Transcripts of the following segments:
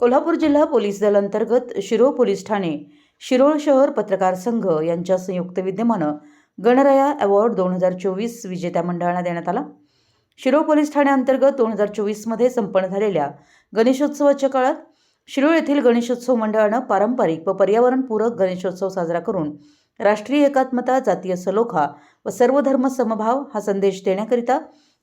कोल्हापूर जिल्हा पोलीस दल अंतर्गत शिरोळ पोलीस ठाणे शिरोळ शहर पत्रकार संघ यांच्या संयुक्त विद्यमानं गणराया अवॉर्ड दोन हजार चोवीस विजेत्या मंडळांना देण्यात आला. शिरोळ पोलीस ठाण्याअंतर्गत दोन हजार चोवीसमध्ये संपन्न झालेल्या गणेशोत्सवाच्या काळात शिरोळ येथील गणेशोत्सव मंडळानं पारंपरिक व पर्यावरणपूरक गणेशोत्सव साजरा करून राष्ट्रीय एकात्मता जातीय सलोखा व सर्वधर्म समभाव हा संदेश देण्याकरिता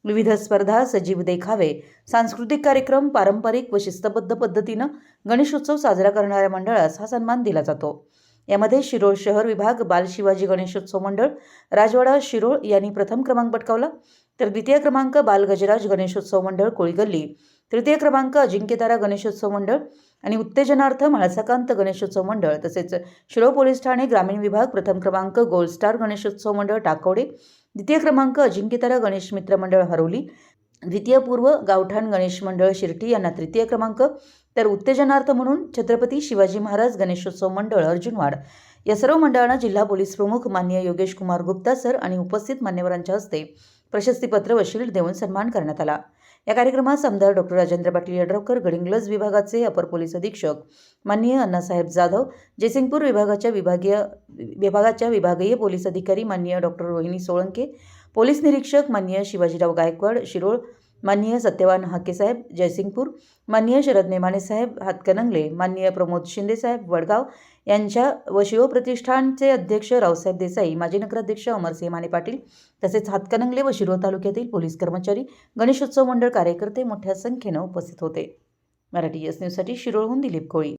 विविध स्पर्धा सजीव देखावे सांस्कृतिक कार्यक्रम पारंपरिक व शिस्तबद्ध पद्धतीनं गणेशोत्सव साजरा करणाऱ्या मंडळास हा सन्मान दिला जातो. यामध्ये शिरोळ शहर विभाग बाल शिवाजी गणेशोत्सव मंडळ राजवाडा शिरोळ यांनी प्रथम क्रमांक पटकावला. तर द्वितीय क्रमांक बाल गजराज गणेशोत्सव मंडळ कोळीगल्ली तृतीय क्रमांक अजिंक्यतारा गणेशोत्सव मंडळ आणि उत्तेजनार्थ म्हाळसाकांत गणेशोत्सव मंडळ. तसेच शिरोळ पोलीस ठाणे ग्रामीण विभाग प्रथम क्रमांक गोल्ड स्टार गणेशोत्सव मंडळ टाकवडे द्वितीय क्रमांक अजिंक्यतारा गणेश मित्र मंडळ हरोली. द्वितीय पूर्व गावठाण गणेश मंडळ शिर्टी यांना तृतीय क्रमांक तर उत्तेजनार्थ म्हणून छत्रपती शिवाजी महाराज गणेशोत्सव मंडळ अर्जुनवाड. या सर्व मंडळांना जिल्हा पोलीस प्रमुख मान्य योगेश कुमार गुप्ता सर आणि उपस्थित मान्यवरांच्या हस्ते प्रशस्तीपत्र व शील्ड देऊन सन्मान करण्यात आला. या कार्यक्रमात आमदार डॉक्टर राजेंद्र पाटील यड्रावकर गडिंग्लज विभागाचे अपर पोलीस अधीक्षक माननीय अण्णासाहेब जाधव जयसिंगपूर विभागाच्या विभागीय विभागाच्या विभागीय पोलीस अधिकारी माननीय डॉक्टर रोहिणी सोळंके पोलीस निरीक्षक माननीय शिवाजीराव गायकवाड शिरोळ माननीय सत्यवान हाकेसाहेब जयसिंगपूर. माननीय शरद नेमाने साहेब हातकणंगले. माननीय प्रमोद शिंदेसाहेब वडगाव. यांच्या व शिवप्रतिष्ठानचे अध्यक्ष रावसाहेब देसाई माजी नगराध्यक्ष अमरसिंह माने पाटील तसेच हातकणंगले व शिरोळ तालुक्यातील पोलीस कर्मचारी गणेशोत्सव मंडळ कार्यकर्ते मोठ्या संख्येनं उपस्थित होते. मराठी एस न्यूजसाठी शिरोळहून दिलीप कोळी.